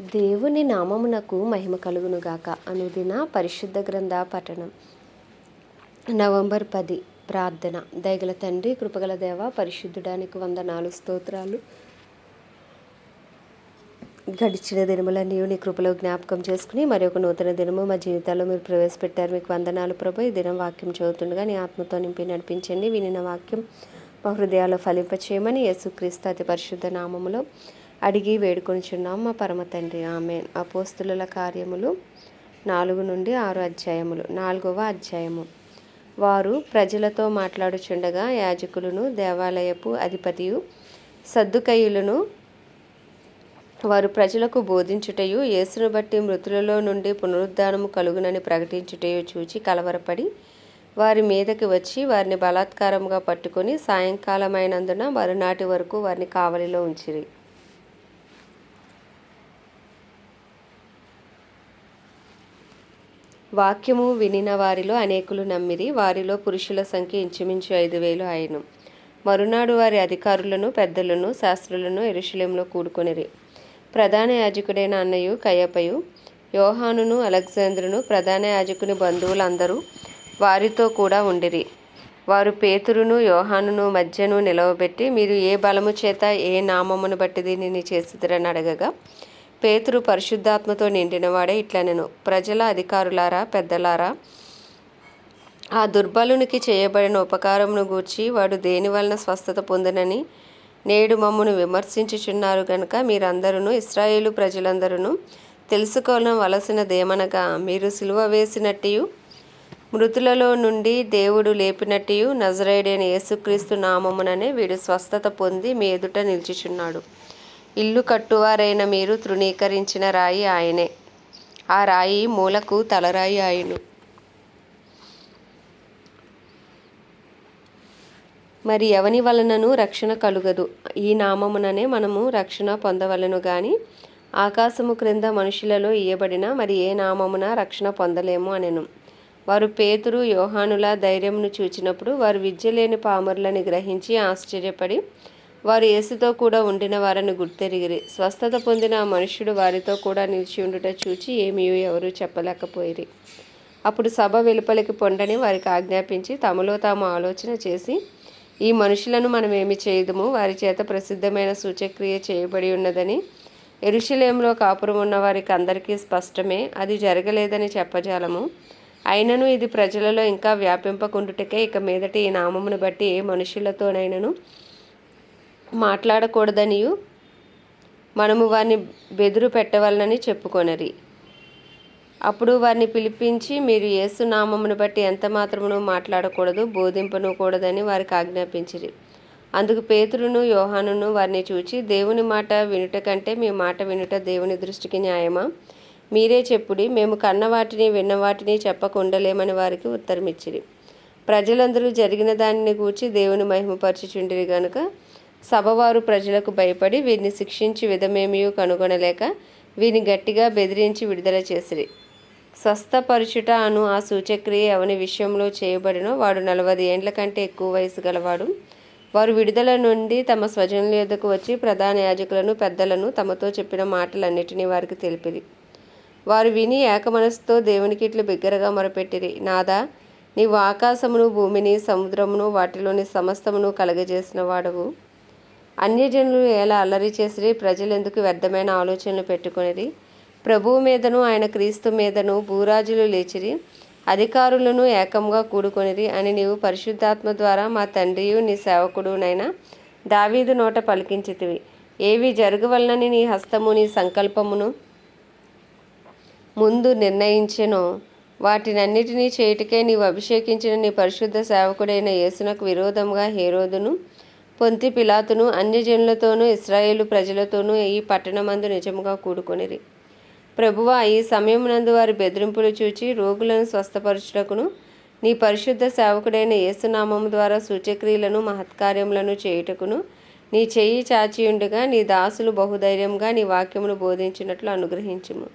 దేవుని నామమునకు మహిమ కలుగునుగాక అనుదిన పరిశుద్ధ గ్రంథ పఠనం. నవంబర్ పది ప్రార్థన. దయగల తండ్రి కృపగల దేవ పరిశుద్ధుడానికి వందనాలు స్తోత్రాలు. గడిచిన దినముల నీవు నీ కృపలో జ్ఞాపకం చేసుకుని మరి ఒక నూతన దినము మా జీవితాల్లో మీరు ప్రవేశపెట్టారు. మీకు వందనాలు ప్రభు. ఈ దినం వాక్యం చదువుతుండగా నీ ఆత్మతో నింపి నడిపించండి. వినిన వాక్యం మా హృదయాల్లో ఫలింపచేయమని యేసుక్రీస్తు అతి పరిశుద్ధ నామములో అడిగి వేడుకొనిచున్నాం మా పరమ తండ్రి. ఆమె అపోస్తుల కార్యములు నాలుగు నుండి ఆరు అధ్యాయములు. నాలుగవ అధ్యాయము. వారు ప్రజలతో మాట్లాడుచుండగా యాజకులను దేవాలయపు అధిపతియు సద్దుకయ్యులను వారు ప్రజలకు బోధించుటయు యేసును బట్టి మృతులలో నుండి పునరుద్ధానము కలుగునని ప్రకటించుటయు చూచి కలవరపడి వారి మీదకి వచ్చి వారిని బలాత్కారంగా పట్టుకొని సాయంకాలమైనందున మరునాటి వరకు వారిని కావలిలో ఉంచిరి. వాక్యము వినిన వారిలో అనేకులు నమ్మిరి వారిలో పురుషుల సంఖ్య ఇంచుమించు ఐదు వేలు ఆయను మరునాడు వారి అధికారులను పెద్దలను శాస్త్రులను ఎరుశలేంలో కూడుకొనిరి. ప్రధాన యాజకుడైన అన్నయు కయ్యపయు యోహానును అలెగ్జాంద్రును ప్రధాన యాజకుని బంధువులందరూ వారితో కూడా ఉండిరి. వారు పేతురును యోహానును మధ్యను నిలవబెట్టి మీరు ఏ బలము చేత ఏ నామమును బట్టి దీనిని చేసిదిరని అడగగా పేతురు పరిశుద్ధాత్మతో నిండినవాడే ఇట్లనెను. ప్రజల అధికారులారా పెద్దలారా ఆ దుర్బలునికి చేయబడిన ఉపకారమును గూర్చి వాడు దేని వలన స్వస్థత పొందినని నేడు మమ్మను విమర్శించుచున్నారు గనుక మీరందరూ ఇస్రాయేలు ప్రజలందరూ తెలుసుకోవలసినదేమనగా మీరు సిలువ వేసినట్టు మృతులలో నుండి దేవుడు లేపినట్టు నజరేడైన యేసుక్రీస్తు నామముననే వీడు స్వస్థత పొంది మీ ఎదుట నిలిచిచున్నాడు. ఇల్లు కట్టువారైన మీరు తృణీకరించిన రాయి ఆయనే. ఆ రాయి మూలకు తలరాయి ఆయను మరి ఎవని వలనను రక్షణ కలుగదు. ఈ నామముననే మనము రక్షణ పొందవలను గాని ఆకాశము క్రింద మనుషులలో ఇయ్యబడిన మరి ఏ నామమున రక్షణ పొందలేము అనెను. వారు పేతురు యోహానుల ధైర్యమును చూచినప్పుడు వారు విద్య లేని పామరులని గ్రహించి ఆశ్చర్యపడి వారు యేసుతో కూడా ఉండిన వారిని గుర్తెరిగిరి. స్వస్థత పొందిన ఆ మనుష్యుడు వారితో కూడా నిలిచి ఉండుట చూచి ఏమీ ఎవరు చెప్పలేకపోయిరి. అప్పుడు సభ వెలుపలికి పొండని వారికి ఆజ్ఞాపించి తమలో తాము ఆలోచన చేసి ఈ మనుషులను మనం ఏమి చేయదుము? వారి చేత ప్రసిద్ధమైన సూచక్రియ చేయబడి ఉన్నదని ఎరుషలేంలో కాపురం ఉన్న వారికి అందరికీ స్పష్టమే అది జరగలేదని చెప్పజాలము. అయినను ఇది ప్రజలలో ఇంకా వ్యాపింపకుండుటకే ఇక మీదట ఈ నామమును బట్టి ఏ మనుషులతోనైనను మాట్లాడకూడదనియు. మనము వారిని బెదురు పెట్టవలనని చెప్పుకొనరి. అప్పుడు వారిని పిలిపించి మీరు యేసు నామమును బట్టి ఎంత మాత్రమును మాట్లాడకూడదు బోధింపను కూడదని వారికి ఆజ్ఞాపించిరి. అందుకు పేతురును యోహానును వారిని చూచి దేవుని మాట వినుట కంటే మీ మాట వినుట దేవుని దృష్టికి న్యాయమా? మీరే చెప్పుడి మేము కన్న వాటిని విన్న వాటిని చెప్పకుండలేమని వారికి ఉత్తరమిచ్చిరి. ప్రజలందరూ జరిగిన దానిని గూర్చి దేవుని మహిమపరచుచుండిరి గనుక సభవారు ప్రజలకు భయపడి వీరిని శిక్షించి విధమేమీ కనుగొనలేక వీరిని గట్టిగా బెదిరించి విడుదల చేసిరి. స్వస్థపరుచుట అను ఆ సూచక్రియ ఎవని విషయంలో చేయబడినో వాడు నలభై ఏండ్ల కంటే ఎక్కువ వయసు గలవాడు. వారు విడుదల నుండి తమ స్వజనుల యొద్దకు వచ్చి ప్రధాన యాజకులను పెద్దలను తమతో చెప్పిన మాటలన్నిటినీ వారికి తెలిపిరి. వారు విని ఏకమనస్తో దేవునికి ఇట్లు బిగ్గరగా మొరపెట్టిరి. నాదా నీవు ఆకాశమును భూమిని సముద్రమును వాటిలోని సమస్తమును కలగజేసిన వాడవు. అన్యజనులు ఎలా అల్లరి చేసిరి? ప్రజలు ఎందుకు వ్యర్థమైన ఆలోచనలు పెట్టుకునిరి? ప్రభువు మీదను ఆయన క్రీస్తు మీదను భూరాజులు లేచిరి. అధికారులను ఏకంగా కూడుకొనిరి అని నీవు పరిశుద్ధాత్మ ద్వారా మా తండ్రియు నీ సేవకుడునైనా దావీదు నోట పలికించితివి. ఏవి జరగవలనని నీ హస్తము నీ సంకల్పమును ముందు నిర్ణయించెనో. వాటినన్నిటినీ చేయుటకే నీవు అభిషేకించిన నీ పరిశుద్ధ సేవకుడైన యేసునకు విరోధంగా హేరోదును పొంతి పిలాతును అన్యజనులతోనూ ఇస్రాయేలు ప్రజలతోనూ ఈ పట్టణమందు నిజముగా కూడుకొనిరి. ప్రభువా ఈ సమయమునందు వారి బెదిరింపులు చూచి రోగులను స్వస్థపరచుటకును నీ పరిశుద్ధ సేవకుడైన యేసునామము ద్వారా సూచక్రియలను మహత్కార్యములను చేయుటకును నీ చెయ్యి చాచియుండగా నీ దాసులు బహుధైర్యంగా నీ వాక్యమును బోధించినట్లు అనుగ్రహించుము.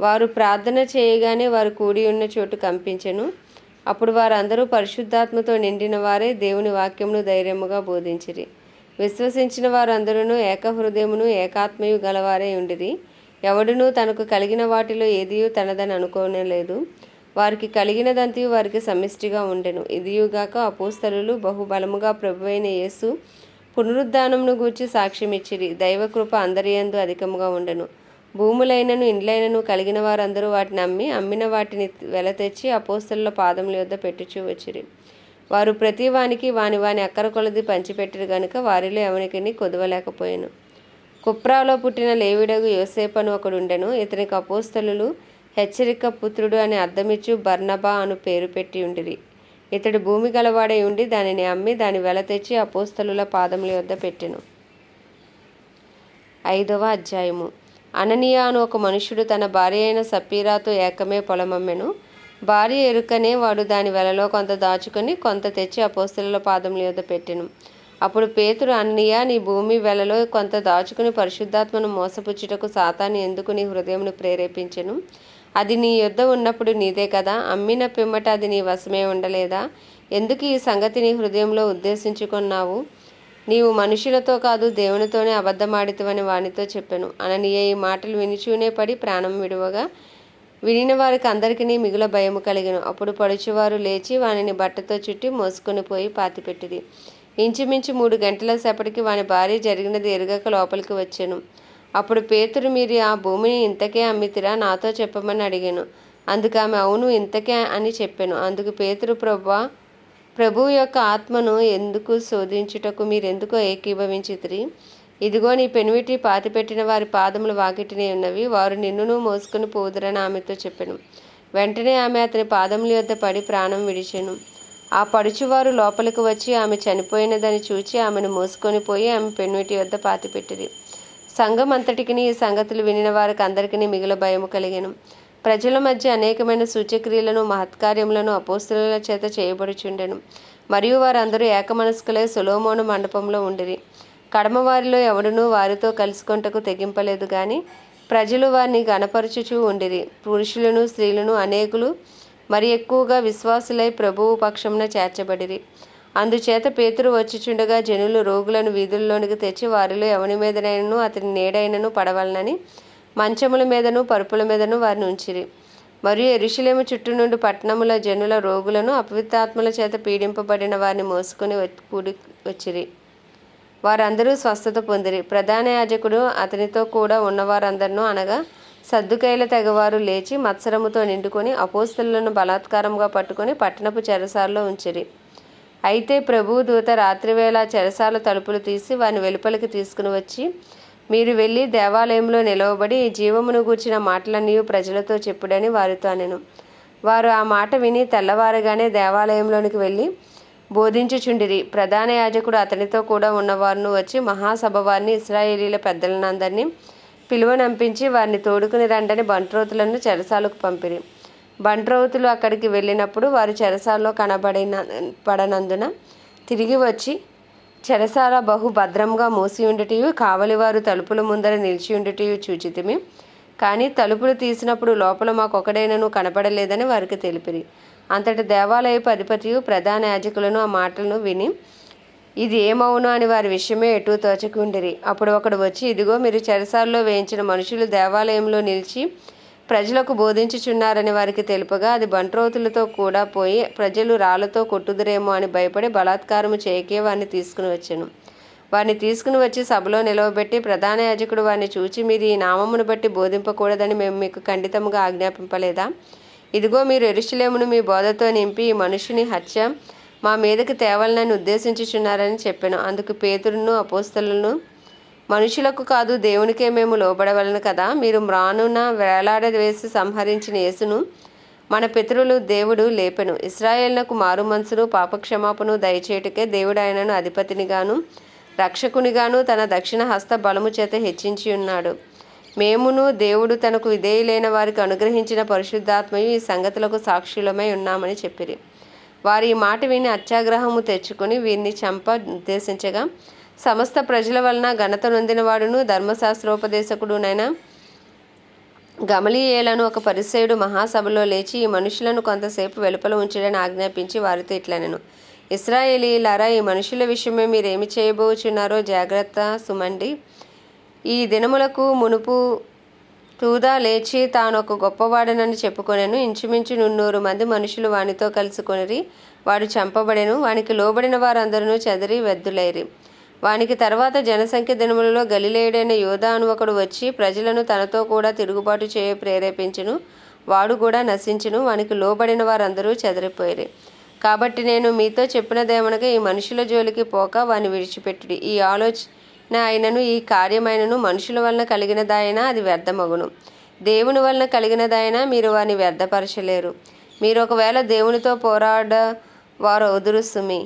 వారు ప్రార్థన చేయగానే వారు కూడి ఉన్న చోటు కంపించెను. అప్పుడు వారందరూ పరిశుద్ధాత్మతో నిండిన వారే దేవుని వాక్యమును ధైర్యముగా బోధించిరి. విశ్వసించిన వారందరూ ఏకహృదయమును ఏకాత్మయు గలవారే ఉండిరి. ఎవడునూ తనకు కలిగిన వాటిలో ఏదియూ తనదని అనుకోనలేదు. వారికి కలిగినదంతయు వారికి సమిష్టిగా ఉండెను. ఇదియుగాక అపోస్తలు బహుబలముగా ప్రభువైన యేసు పునరుద్ధానమును గూర్చి సాక్ష్యమిచ్చిరి. దైవకృప అందరి యందు అధికముగా ఉండెను. భూములైనను ఇండ్లైనను కలిగిన వారందరూ వాటిని అమ్మి అమ్మిన వాటిని వెల తెచ్చి అపోస్తల పాదముల యొద్ద పెట్టుచూ వచ్చిరి. వారు ప్రతి వానికి వాని వాని అక్కర కొలది పంచిపెట్టిరు గనుక వారిలో ఎవనికిని కొదవలేకపోయాను. కుప్రాలో పుట్టిన లేవిడగు యోసేపు అని ఒకడుండెను. ఇతనికి అపోస్తలులు హెచ్చరిక పుత్రుడు అని అర్థమిచ్చు బర్నబా అను పేరు పెట్టి ఉండిరి. ఇతడు భూమి గలవాడై ఉండి దానిని అమ్మి దాని వెల తెచ్చి అపోస్తలుల పాదముల యొద్ద పెట్టెను. ఐదవ అధ్యాయము. అననీయ అను ఒక మనుష్యుడు తన భార్య అయిన సపీరాతో ఏకమే పొలమమ్మెను. భార్య ఎరుకనే వాడు దాని వెలలో కొంత దాచుకొని కొంత తెచ్చి అపోస్తుల పాదముల యొద్ద పెట్టెను. అప్పుడు పేతురు అన్నయ్య నీ భూమి వెలలో కొంత దాచుకుని పరిశుద్ధాత్మను మోసపుచ్చుటకు సాతాను ఎందుకు నీ హృదయమును ప్రేరేపించెను? అది నీ యొద్ద ఉన్నప్పుడు నీదే కదా. అమ్మిన పిమ్మట అది నీ వశమే ఉండలేదా? ఎందుకు ఈ సంగతి నీ హృదయంలో ఉద్దేశించుకున్నావు? నీవు మనుషులతో కాదు దేవునితోనే అబద్ధమాడితవని వానితో చెప్పాను. అననీయ ఈ మాటలు వినిచూనే పడి ప్రాణం విడువగా వినిన వారికి అందరికీ మిగుల భయము కలిగను. అప్పుడు పడుచువారు లేచి వానిని బట్టతో చుట్టి మోసుకొని పోయి పాతిపెట్టిరి ఇంచుమించు మూడు గంటల సేపటికి వాని భార్య జరిగినది ఎరుగక లోపలికి వచ్చాను. అప్పుడు పేతురు మీరు ఆ భూమిని ఇంతకే అమ్మితిరా? నాతో చెప్పమని అడిగాను. అందుకు ఆమె అవును ఇంతకే అని చెప్పాను. అందుకు పేతురు ప్రభా ప్రభువు యొక్క ఆత్మను ఎందుకు శోధించుటకు మీరెందుకు ఏకీభవించితిరి? ఇదిగో నీ పెనిమిటి పాతిపెట్టిన వారి పాదములు వాకిటినే ఉన్నవి వారు నిన్నును మోసుకుని పోదురని ఆమెతో చెప్పాను. వెంటనే ఆమె అతని పాదముల యొద్ద పడి ప్రాణం విడిచెను. ఆ పడుచువారు లోపలికి వచ్చి ఆమె చనిపోయినదని చూచి ఆమెను మోసుకొని పోయి ఆమె పెనిమిటి వద్ద పాతిపెట్టిరి. సంఘం అంతటికి ఈ సంగతులు వినిన వారికి అందరికీ మిగిలిన భయము కలిగాను. ప్రజల మధ్య అనేకమైన సూచక్రియలను మహత్కార్యములను అపోస్తుల చేత చేయబడుచుండెను. మరియు వారందరూ ఏకమనస్కులై సులోమోను మండపంలో ఉండిరి. కడమవారిలో ఎవడునూ వారితో కలుసుకొంటకు తెగింపలేదు కానీ ప్రజలు వారిని గణపరచుచూ ఉండిరి. పురుషులను స్త్రీలను అనేకులు మరి ఎక్కువగా విశ్వాసులై ప్రభువు పక్షమున చేర్చబడిరి. అందుచేత పేతురు వచ్చిచుండగా జనులు రోగులను వీధుల్లోనికి తెచ్చి వారిలో ఎవని మీదనైనను అతని నేడైనను పడవలనని మంచముల మీదను పరుపుల మీదను వారిని ఉంచిరి. మరియు ఎరుషులేము చుట్టూ నుండి పట్టణముల జనుల రోగులను అపవిత్రాత్మల చేత పీడింపబడిన వారిని మోసుకొని కూడి వచ్చిరి. వారందరూ స్వస్థత పొందిరి. ప్రధాన యాజకుడు అతనితో కూడా ఉన్నవారందరినూ అనగా సర్దుకైల తెగవారు లేచి మత్సరముతో నిండుకొని అపోస్తులను బలాత్కారంగా పట్టుకొని పట్టణపు చెరసాల్లో ఉంచిరి. అయితే ప్రభువు దూత రాత్రివేళ చెరసాల తలుపులు తీసి వారిని వెలుపలికి తీసుకుని వచ్చి మీరు వెళ్ళి దేవాలయంలో నిలవబడి జీవమును గూర్చిన మాటలన్నీ ప్రజలతో చెప్పుడని వారితో అనెను. వారు ఆ మాట విని తెల్లవారగానే దేవాలయంలోనికి వెళ్ళి బోధించుచుండిరి. ప్రధాన యాజకుడు అతనితో కూడా ఉన్నవారును వచ్చి మహాసభ వారిని ఇస్రాయేలీల పెద్దలనందరినీ పిలువనంపించి వారిని తోడుకుని రండని బంట్రోతులను చెరసాలకు పంపిరి. బంట్రోతులు అక్కడికి వెళ్ళినప్పుడు వారు చెరసాల్లో కనబడిన పడనందున తిరిగి వచ్చి చెరసాల బహు భద్రంగా మూసి ఉండటివి కావలివారు తలుపుల ముందర నిలిచి ఉండటివి చూచితిమి. కానీ తలుపులు తీసినప్పుడు లోపల మాకొకడైనను కనపడలేదని వారికి తెలిపిరి. అంతటి దేవాలయపు అధిపతియు ప్రధాన యాజకులను ఆ మాటలను విని ఇది ఏమవును అని వారి విషయమే ఎటు తోచకుండిరి. అప్పుడు ఒకడు వచ్చి ఇదిగో మీరు చెరసాల్లో వేయించిన మనుషులు దేవాలయంలో నిలిచి ప్రజలకు బోధించుచున్నారని వారికి తెలుపగా అది బంట్రోతులతో కూడా పోయి ప్రజలు రాళ్ళతో కొట్టుదురేమో అని భయపడి బలాత్కారము చేయకే వారిని తీసుకుని వచ్చాను. వారిని తీసుకుని వచ్చి సభలో నిలవబెట్టి ప్రధాన యాజకుడు వారిని చూచి మీరు ఈ నామమును బట్టి బోధింపకూడదని మేము మీకు ఖండితముగా ఆజ్ఞాపింపలేదా? ఇదిగో మీరు ఎరుషులేమును మీ బోధతో నింపి ఈ మనుషుని హత్య మా మీదకి తేవాలని ఉద్దేశించుచున్నారని చెప్పాను. అందుకు పేతురును అపోస్తలను మనుషులకు కాదు దేవునికే మేము లోబడవలను కదా? మీరు మ్రానున వేలాడవేసి సంహరించిన యేసును మన పితరులు దేవుడు లేపెను. ఇస్రాయేళ్ళకు మారు మనసును పాపక్షమాపను దయచేటుకే దేవుడు ఆయనను అధిపతినిగాను రక్షకునిగాను తన దక్షిణ హస్త బలము చేత హెచ్చించి ఉన్నాడు. మేమును దేవుడు తనకు విధేయులైన వారికి అనుగ్రహించిన పరిశుద్ధాత్మయు ఈ సంగతులకు సాక్షులమై ఉన్నామని చెప్పిరి. వారి ఈ మాట విని అత్యాగ్రహము తెచ్చుకుని వీరిని చంప ఉద్దేశించగా సమస్త ప్రజల వలన ఘనత నొందినవాడును ధర్మశాస్త్రోపదేశకుడునైనా గమలీయేలను ఒక పరిసయుడు మహాసభలో లేచి ఈ మనుషులను కొంతసేపు వెలుపల ఉంచడని ఆజ్ఞాపించి వారితో ఇట్లనెను. ఇస్రాయేలీలారా ఈ మనుషుల విషయమే మీరేమి చేయబోచున్నారో జాగ్రత్త సుమండి. ఈ దినములకు మునుపు తూదా లేచి తాను ఒక గొప్పవాడనని చెప్పుకొనెను. ఇంచుమించు నున్నూరు మంది మనుషులు వానితో కలుసుకొనిరి వాడు చంపబడెను. వానికి లోబడిన వారందరూ చెదిరి వెద్దులైరి వానికి తర్వాత జనసంఖ్య దినములలో గలిలేయుడైన యోధా అను ఒకడు వచ్చి ప్రజలను తనతో కూడా తిరుగుబాటు చేయ ప్రేరేపించును వాడు కూడా నశించును వానికి లోబడిన వారందరూ చెదిరిపోయారు. కాబట్టి నేను మీతో చెప్పినదేమనగా ఈ మనుషుల జోలికి పోక వాని విడిచిపెట్టుడి. ఈ ఆలోచన అయినను ఈ కార్యమైనను మనుషుల వలన కలిగినదైనా అది వ్యర్థమగును. దేవుని వలన కలిగినదైనా మీరు వాని వ్యర్థపరచలేరు. మీరు ఒకవేళ దేవునితో పోరాడ వారు వదురుసుమి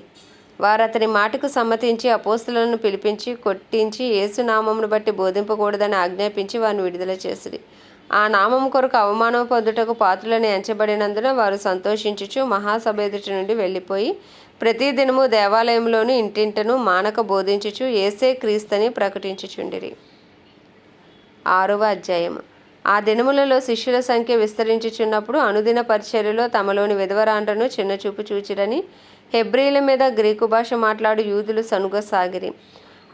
వారు అతని మాటకు సమ్మతించి అపోస్తులను పిలిపించి కొట్టించి యేసునామమును బట్టి బోధింపకూడదని ఆజ్ఞాపించి వారిని విడుదల చేసిరి. ఆ నామం కొరకు అవమానం పొందుటకు పాత్రలని ఎంచబడినందున వారు సంతోషించుచు మహాసభ ఎదుటి నుండి వెళ్ళిపోయి ప్రతిదినము దేవాలయంలోని ఇంటింటను మానక బోధించుచు ఏసే క్రీస్తని ప్రకటించుచుండిరి. ఆరవ అధ్యాయము. ఆ దినములలో శిష్యుల సంఖ్య విస్తరించుచున్నప్పుడు అనుదిన పరిచర్యలో తమలోని విధవరాండ్రను చిన్నచూపు చూచిరని హెబ్రీల మీద గ్రీకు భాష మాట్లాడు యూదులు సనుగసాగిరి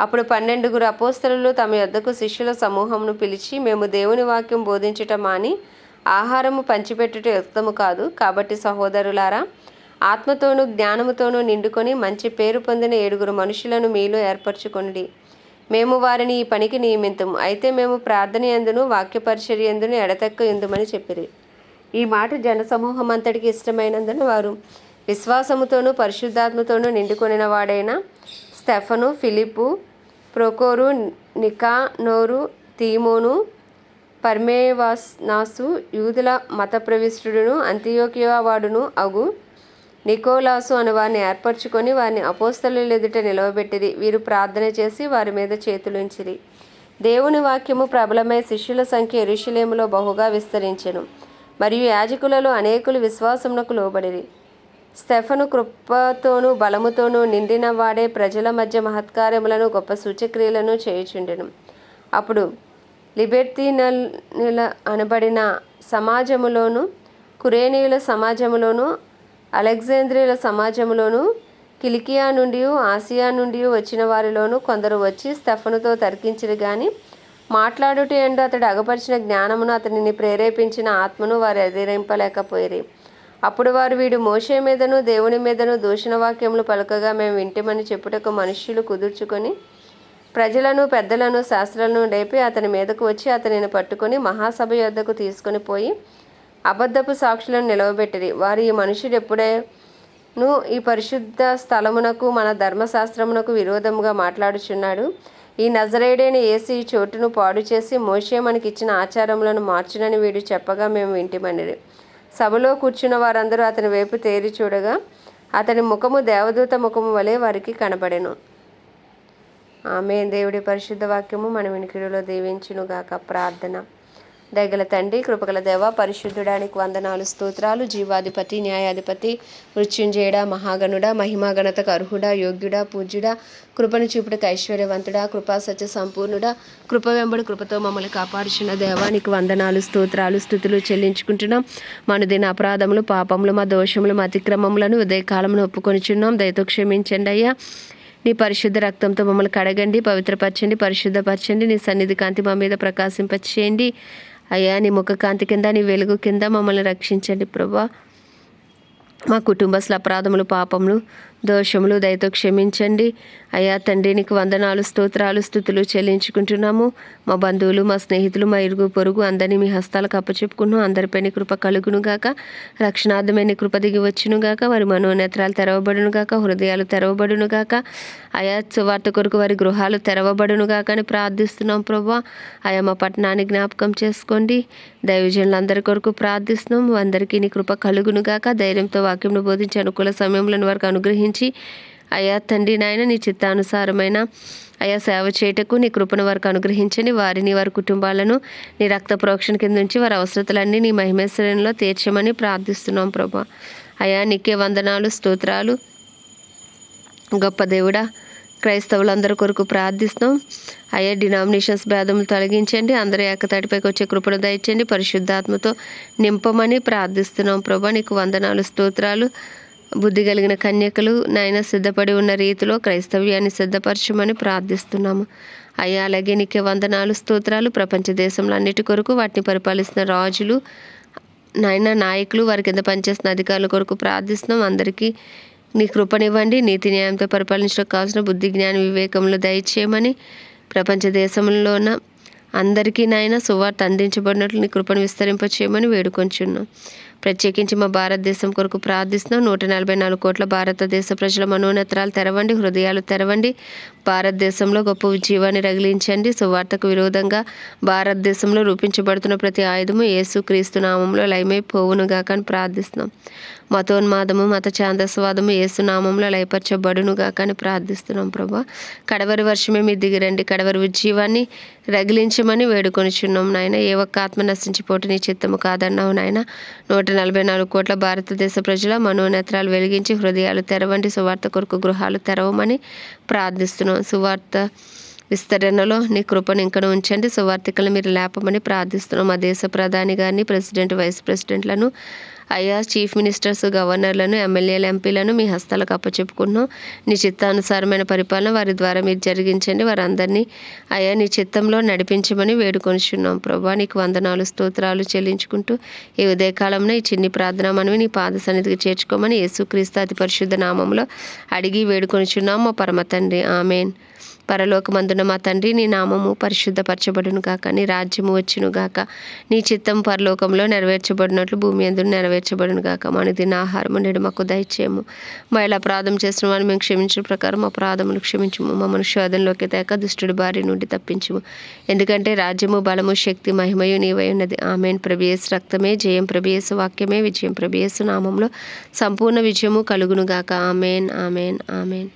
అప్పుడు పన్నెండుగురు అపోస్తలు తమ యొద్దకు శిష్యుల సమూహమును పిలిచి మేము దేవుని వాక్యం బోధించుట మాని ఆహారము పంచిపెట్టుట యుక్తము కాదు. కాబట్టి సహోదరులారా ఆత్మతోనూ జ్ఞానముతోనూ నిండుకొని మంచి పేరు పొందిన ఏడుగురు మనుషులను మీలో ఏర్పరచుకొనిడి. మేము వారిని ఈ పనికి నియమితం అయితే మేము ప్రార్థన ఎందును వాక్యపరిచర్ ఎందును ఎడతెక్క ఎందుమని చెప్పిరి. ఈ మాట జనసమూహం అంతటికి ఇష్టమైనందున వారు విశ్వాసముతోనూ పరిశుద్ధాత్మతోనూ నిండుకొనిన వాడైన స్టెఫను ఫిలిపు ప్రొకోరు నికానోరు తీమోను పర్మేవాస్నాసు యూదుల మత ప్రవిష్టుడును అంత్యోకియా వాడును అగు నికోలాసు అను వారిని ఏర్పరచుకొని వారిని అపోస్తలు ఎదుట నిలవబెట్టిరి. వీరు ప్రార్థన చేసి వారి మీద చేతులుంచిరి. దేవుని వాక్యము ప్రబలమై శిష్యుల సంఖ్య ఎరుషులేములో బహుగా విస్తరించెను. మరియు యాజకులలో అనేకులు విశ్వాసమునకు లోబడిరి. స్టెఫను కృపతోనూ బలముతోనూ నిండిన వాడే ప్రజల మధ్య మహత్కార్యములను గొప్ప సూచక్రియలను చేయుచుండెను. అప్పుడు లిబెర్తీనల అనబడిన సమాజములోను కురేనీయుల సమాజములోను అలెగ్జాంద్రియుల సమాజంలోనూ కిలికియా నుండి ఆసియా నుండి వచ్చిన వారిలోనూ కొందరు వచ్చి స్టెఫనుతో తర్కించిరు కానీ మాట్లాడుట ఎండు అతడు అగపరిచిన జ్ఞానమును అతనిని ప్రేరేపించిన ఆత్మను వారు ఎదిరింపలేకపోయిరి. అప్పుడు వారు వీడు మోషే మీదను దేవుని మీదను దూషణ వాక్యములు పలకగా మేము వింటమని చెప్పుటకు మనుష్యులు కుదుర్చుకొని ప్రజలను పెద్దలను శాస్త్రాలను లేపి అతని మీదకు వచ్చి అతనిని పట్టుకొని మహాసభ యొద్దకు తీసుకొని పోయి అబద్ధపు సాక్షులను నిలవబెట్టిరి. వారి ఈ మనుషుడు ఎప్పుడేను ఈ పరిశుద్ధ స్థలమునకు మన ధర్మశాస్త్రమునకు విరోధముగా మాట్లాడుచున్నాడు. ఈ నజరేడైన ఏసి ఈ చోటును పాడు చేసి మోషే మనకిచ్చిన ఆచారములను మార్చునని వీడు చెప్పగా మేము వింటిమనిరి. సభలో కూర్చున్న వారందరూ అతని వైపు తేరి చూడగా అతని ముఖము దేవదూత ముఖము వలె వారికి కనబడెను. ఆమె దేవుడి పరిశుద్ధ వాక్యము మన వినికిడిలో దీవించునుగాక. ప్రార్థన. దయగల తండ్రి కృపగల దేవ పరిశుద్ధుడానికి వందనాలు స్తోత్రాలు. జీవాధిపతి న్యాయాధిపతి మృత్యుంజయుడ మహాగణుడ మహిమాగణతకు అర్హుడ యోగ్యుడ పూజ్యుడ కృపను చూపుడుకు ఐశ్వర్యవంతుడా కృపా సత్య సంపూర్ణుడా కృప వెంబడి కృపతో మమ్మల్ని కాపాడుచున్న దేవానికి వందనాలు స్తోత్రాలు స్థుతులు చెల్లించుకుంటున్నాం. మన దిన అపరాధములు పాపములు మా దోషములు మా అతిక్రమములను ఉదయకాలమును ఒప్పుకొనిచున్నాం. దయతో క్షమించండి అయ్యా. నీ పరిశుద్ధ రక్తంతో మమ్మల్ని కడగండి పవిత్రపరచండి పరిశుద్ధపరచండి. నీ సన్నిధి కాంతి మా మీద ప్రకాశింపచేయండి. అయ్యా నీ ముఖ కాంతి కింద నీ వెలుగు కింద మమ్మల్ని రక్షించండి ప్రభా. మా కుటుంబస్తుల అపరాధములు పాపములు దోషములు దయతో క్షమించండి. అయ్యా తండ్రి నీకు వందనాలు స్తోత్రాలు స్థుతులు చెల్లించుకుంటున్నాము. మా బంధువులు మా స్నేహితులు మా ఇరుగు పొరుగు అందరినీ మీ హస్తాలకు అప్పచెప్పుకున్నాం. అందరిపై నీ కృప కలుగునుగాక రక్షణార్థమైన కృప దిగి వచ్చునుగాక వారి మనోనేత్రాలు తెరవబడునుగాక హృదయాలు తెరవబడును గాక అయా సువార్త కొరకు వారి గృహాలు తెరవబడునుగాక అని ప్రార్థిస్తున్నాం ప్రభా అయా మా పట్టణాన్ని జ్ఞాపకం చేసుకోండి. దైవజనులందరి కొరకు ప్రార్థిస్తున్నాం. అందరికీ నీ కృప కలుగునుగాక. ధైర్యంతో వాక్యంను బోధించి అనుకూల సమయంలో వారికి అనుగ్రహించి అయా తండ్రి నాయన నీ చిత్తానుసారమైన అయా సేవ చేయటకు నీ కృపను వారికి అనుగ్రహించండి వారిని వారి కుటుంబాలను నీ రక్త ప్రోక్షణ కింద నుంచి వారి అవసరతలన్నీ నీ మహిమేశ్వరంలో తీర్చమని ప్రార్థిస్తున్నాం ప్రభా. అయా నీకే వందనాలు స్తోత్రాలు. గొప్ప దేవుడా క్రైస్తవులందరి కొరకు ప్రార్థిస్తాం అయ్యా డినామినేషన్స్ భేదములు తొలగించండి. అందరూ ఏకతాటిపైకి వచ్చే కృపను దయచండి పరిశుద్ధాత్మతో నింపమని ప్రార్థిస్తున్నాం ప్రభా. నీకు వందనాలు స్తోత్రాలు. బుద్ధి కలిగిన కన్యకలు నాయన సిద్ధపడి ఉన్న రీతిలో క్రైస్తవ్యాన్ని సిద్ధపరచమని ప్రార్థిస్తున్నాము. అయ్యా అలాగే నీకే వందనాలు స్తోత్రాలు. ప్రపంచ దేశంలో అన్నిటి కొరకు వాటిని పరిపాలిస్తున్న రాజులు నాయన నాయకులు వారి కింద పనిచేస్తున్న అధికారుల కొరకు ప్రార్థిస్తున్నాం. అందరికీ నీ కృపనివ్వండి. నీతి న్యాయంతో పరిపాలించడం కావాల్సిన బుద్ధి జ్ఞాన వివేకములు దయచేయమని ప్రపంచ దేశంలోన అందరికీ నాయన సువార్త అందించబడినట్లు నీ కృపను విస్తరింపచేయమని వేడుకొంచున్నాం. ప్రత్యేకించి మా భారతదేశం కొరకు ప్రార్థిస్తున్నాం నూట నలభై నాలుగు కోట్ల భారతదేశ ప్రజల మనోనేత్రాలు తెరవండి హృదయాలు తెరవండి. భారతదేశంలో గొప్ప ఉజ్జీవాన్ని రగిలించండి. సువార్తకు విరోధంగా భారతదేశంలో రూపించబడుతున్న ప్రతి ఆయుధము యేసుక్రీస్తు నామంలో లయమైపోవునుగా అని ప్రార్థిస్తున్నాం. మతోన్మాదము మత ఛాందస్వాదము ఏసునామంలో లయపరచబడునుగా కానీ ప్రార్థిస్తున్నాం ప్రభా. కడవరి వర్షమే మీ దిగిరండి. కడవరి ఉజ్జీవాన్ని రగిలించమని వేడుకొనిచున్నాం నాయన. ఏ ఒక్క ఆత్మ నశించిపోటు నీ చిత్తము కాదన్నావు నాయన. నూట నలభై నాలుగు కోట్ల భారతదేశ ప్రజల మనోనేత్రాలు వెలిగించి హృదయాలు తెరవండి సువార్త కొరకు గృహాలు తెరవమని ప్రార్థిస్తున్నాం. సువార్త విస్తరణలో నీ కృపను ఇంకను ఉంచండి సువార్థికలు మీరు లేపమని ప్రార్థిస్తున్నాం. మా దేశ ప్రధాని గారిని ప్రెసిడెంట్ వైస్ ప్రెసిడెంట్లను అయ్యా చీఫ్ మినిస్టర్స్ గవర్నర్లను ఎమ్మెల్యేలు ఎంపీలను మీ హస్తాలకు అప్పచెప్పుకున్నాం నీ చిత్తానుసారమైన పరిపాలన వారి ద్వారా మీరు జరిగించండి. వారందరినీ అయ్యా నీ చిత్తంలో నడిపించమని వేడుకొనిచున్నాం. ప్రభా నీకు వందనాలు స్తోత్రాలు చెల్లించుకుంటూ ఈ ఉదయకాలంలో ఈ చిన్ని ప్రార్థన మనవి నీ పాద సన్నిధికి చేర్చుకోమని యేసుక్రీస్తు అతి పరిశుద్ధ నామంలో అడిగి వేడుకొనిచున్నాం. మా పరమ తండ్రి. ఆమెన్. పరలోకమందున మా తండ్రి నీ నామము పరిశుద్ధపరచబడును గాక నీ రాజ్యము వచ్చును గాక నీ చిత్తం పరలోకంలో నెరవేర్చబడినట్లు భూమి ఎందు నెరవేర్చబడును గాక. మన దిన ఆహారము నేడు మాకు దయచేయము. మా ఇలా అపరాధం చేసిన వారిని మేము క్షమించిన ప్రకారం అపరాధములు క్షమించము. మమ్మల్ని శోధనలోకి తేక దుష్టుడి బారి నుండి తప్పించము. ఎందుకంటే రాజ్యము బలము శక్తి మహిమయు నీవై ఉన్నది. ఆమెన్. ప్రభేస్ రక్తమే జయం ప్రభేస్ వాక్యమే విజయం ప్రభేస్ నామంలో సంపూర్ణ విజయము కలుగును గాక. ఆమెన్. ఆమెన్. ఆమెన్.